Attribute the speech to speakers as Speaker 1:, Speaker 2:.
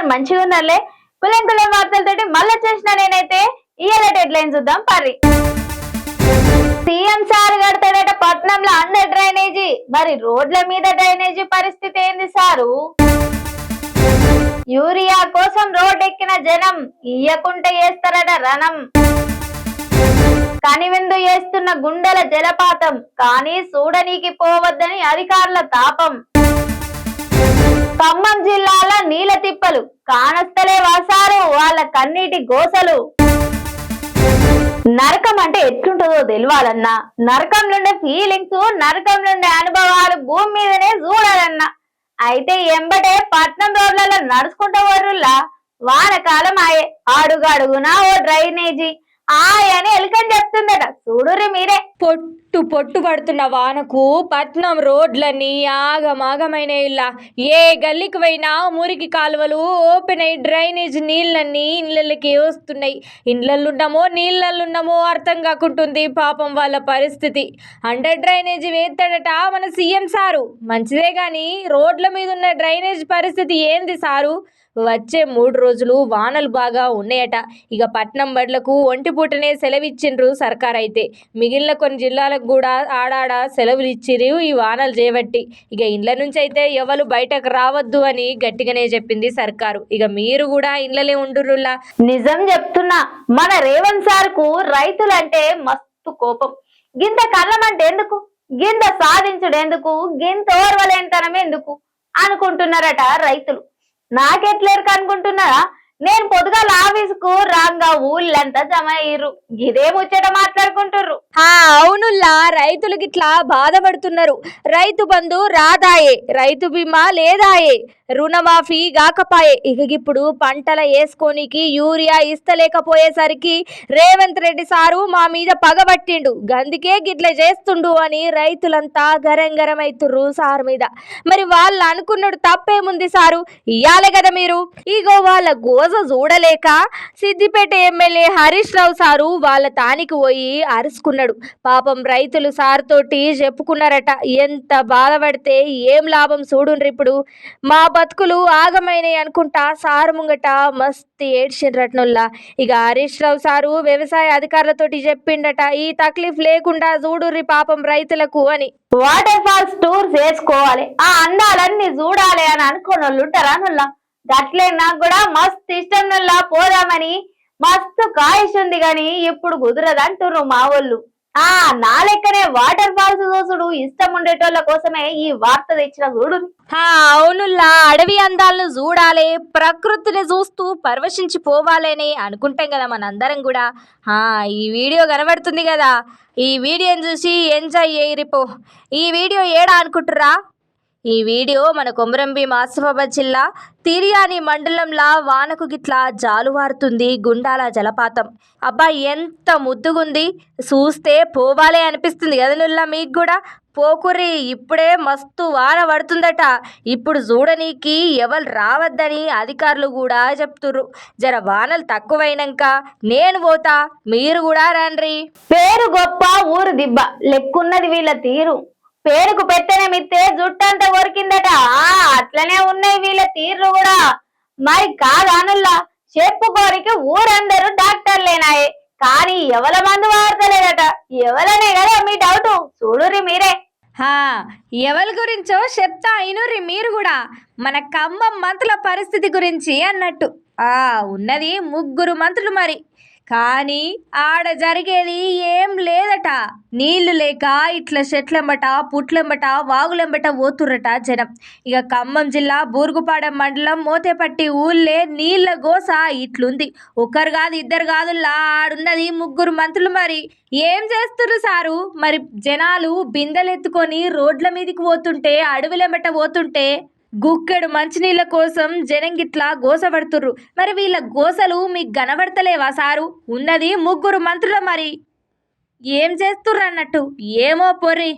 Speaker 1: అందరు మంచిగా ఉన్నారులే? కులం కులం వార్తలతోటి మళ్ళీ చేసిన నేనైతే ఇవాళ డెడ్ లైన్ చూద్దాం పర్రి. సీఎం సార్ కడతాడట పట్నంలో అండర్ డ్రైనేజీ. మరి రోడ్ల మీద డ్రైనేజీ పరిస్థితి ఏంది సారు? యూరియా కోసం రోడ్డెక్కిన జనం ఇయ్యకుంటే వేస్తారట రణం. కనివిందు వేస్తున్న గుండెల జలపాతం. కానీ చూడనీకి పోవద్దని అధికారుల తాపం. ఖమ్మం జిల్లాల నీల తిప్పలు కానస్తలే వసారు వాళ్ళ కన్నీటి గోసలు. నరకం అంటే ఎట్లుంటుందో తెలియాలన్నా నరకంలుండే ఫీలింగ్స్ నరకం నుండే అనుభవాలు భూమి మీదనే చూడాలన్నా. అయితే ఎంబటే పట్నం రోడ్లలో నడుచుకుంటూ వర్రుల్లా వానకాలం ఆయే. అడుగడుగునా ఓ డ్రైనేజీ. ఆయనే ఎలుకని చెప్తుందట. చూడురి మీరే.
Speaker 2: పొట్టు పొట్టు పడుతున్న వానకు పట్నం రోడ్లన్నీ ఆగమాగమైన ఇల్లా. ఏ గల్లీకి పోయినా మురికి కాలువలు ఓపెన్ అయి డ్రైనేజ్ నీళ్ళన్నీ ఇళ్ళకి వస్తున్నాయి. ఇళ్ళల్లున్నామో నీళ్ళల్లున్నామో అర్థం కాకుంటుంది పాపం వాళ్ళ పరిస్థితి. అండర్ డ్రైనేజీ వేస్తాడట మన సీఎం సారు. మంచిదే కానీ రోడ్ల మీద ఉన్న డ్రైనేజ్ పరిస్థితి ఏంది సారు? వచ్చే మూడు రోజులు వానలు బాగా ఉన్నాయట. ఇక పట్నం బడులకు ఒంటిపూటనే సెలవిచ్చిండ్రు సర్కార్ అయితే మిగిలిన కొన్ని జిల్లాలకు కూడా ఆడాడ సెలవులు ఇచ్చిర్రు ఈ వానలు చేపట్టి. ఇక ఇండ్ల నుంచి అయితే ఎవరు బయటకు రావద్దు అని గట్టిగానే చెప్పింది సర్కారు. ఇక మీరు కూడా ఇండ్లలే ఉండుర్రులా
Speaker 1: నిజం చెప్తున్నా మన రేవంత్ సార్కు రైతులంటే మస్తు కోపం. గింత కళ్ళమంటే ఎందుకు గింత సాధించుడు ఎందుకు గింత ఓర్వలేనితనం ఎందుకు అనుకుంటున్నారట రైతులు. నాకెట్లేరు అనుకుంటున్నారా నేను పొద్దుగాల ఆఫీస్కు రాంగా ఊళ్ళంతా జమ అయ్యారు ఇదే ముచ్చట
Speaker 2: మాట్లాడుకుంటారు అవునుల్లా రైతులు గిట్లా బాధపడుతున్నారు. రైతు బంధు రాదాయే. రైతు బీమా లేదాయే. రుణమాఫీ గాకపాయే. ఇకగిప్పుడు పంటల వేసుకోనికి యూరియా ఇస్తలేకపోయేసరికి రేవంత్ రెడ్డి సారు మా మీద పగబట్టిండు గందుకే గిట్ల చేస్తుండు అని రైతులంతా గరం గరం అవుతుర్రు సారు మీద. మరి వాళ్ళు అనుకున్నాడు తప్పేముంది సారు? ఇయ్యాలే కదా మీరు. ఇగో వాళ్ళ గోజ చూడలేక సిద్దిపేట ఎమ్మెల్యే హరీష్ రావు సారు వాళ్ళ తానికి పోయి అరుచుకున్నాడు పాపం రైతులు సార్ తోటి చెప్పుకున్నారట ఎంత బాధపడితే ఏం లాభం? చూడుండ్రి ఇప్పుడు మా బతుకులు ఆగమైనవి అనుకుంటా సారు ముంగట మస్తు ఏడ్చిండ్రట్నుల్లా ఇక హరీష్ రావు సారు వ్యవసాయ అధికారులతోటి చెప్పిండట ఈ తక్లీఫ్ లేకుండా చూడుర్రి పాపం రైతులకు అని.
Speaker 1: వాటర్ ఫాల్స్ టూర్ చేసుకోవాలి ఆ అందాలన్నీ చూడాలి అని అనుకున్న వాళ్ళు ఉంటారా నుల్లా? గట్లే నాకు కూడా మస్తు ఇష్టం నుల్లా పోదామని మస్తు కాయిష్ ఉంది గాని ఇప్పుడు కుదరదంటుర్రు మా వాళ్ళు. ఆ నా లెక్కనే వాటర్ ఫాల్స్ చూసుడు ఇష్టం ఉండేటోళ్ళ కోసమే ఈ వార్త తెచ్చిన చూడు.
Speaker 2: హా అవునుల్లా అడవి అందాలను చూడాలి ప్రకృతిని చూస్తూ పరవశించిపోవాలని అనుకుంటాం కదా మనందరం కూడా. ఈ వీడియో కనబడుతుంది కదా. ఈ వీడియోని చూసి ఎంజాయ్ చేయరిపో ఈ వీడియో ఏడా అనుకుంటురా ఈ వీడియో మన కొమరంబి ఆసిఫాబాద్ జిల్లా తిరియాని మండలంలా వానకు గిట్లా జాలువారుతుంది గుండాల జలపాతం. అబ్బా ఎంత ముద్దుగుంది. చూస్తే పోవాలే అనిపిస్తుంది కదనుల్లా మీకు కూడా. పోకురి ఇప్పుడే మస్తు వాన పడుతుందట. ఇప్పుడు చూడనీకి ఎవరు రావద్దని అధికారులు కూడా చెప్తుర్రు. జర వానలు తక్కువైనాక నేను పోతా మీరు కూడా రండ్రి.
Speaker 1: పేరు గొప్ప ఊరు దిబ్బ. లెక్కున్నది వీళ్ళ తీరు. పేరుకు పెట్టనమిత్తే జుట్టంతా కొరికిందట ఆ అట్లనే ఉన్నాయి వీళ్ళ తీర్లు కూడా. మరి కాదానుల్లా చెప్పుకోరికి ఊరందరూ డాక్టర్లేనాయే. కానీ ఎవల మందు వాడతలేదట? ఎవలనే కదా మీ డౌట్? చూడురి మీరే.
Speaker 2: ఎవరి గురించో చెప్తా అయినుర్రి మీరు కూడా. మన ఖమ్మం మంత్రుల పరిస్థితి గురించి అన్నట్టు. ఆ ఉన్నది ముగ్గురు మంత్రులు మరి. కానీ ఆడ జరిగేది ఏం లేదట. నీళ్ళు లేక ఇట్లా చెట్లెంబట పుట్లెంబట వాగులంబట పోతుర్రట జనం. ఇక ఖమ్మం జిల్లా బూరుగుపాడెం మండలం మోతేపట్టి ఊళ్ళే నీళ్ళ గోస ఇట్లుంది. ఒకరు కాదు ఇద్దరు కాదుల్లా ఆడున్నది ముగ్గురు మంత్రులు మరి. ఏం చేస్తుర్రు సారు? మరి జనాలు బిందెలెత్తుకొని రోడ్ల మీదకి పోతుంటే అడవులెంబట పోతుంటే గుక్కెడు మంచినీళ్ళ కోసం జనంగిట్లా గోసపడుతుర్రు మరి వీళ్ళ గోసలు మీకు కనబడతలేవా సారు? ఉన్నది ముగ్గురు మంత్రుల మరి. ఏం చేస్తుర్రు అన్నట్టు? ఏమో పొర్రి.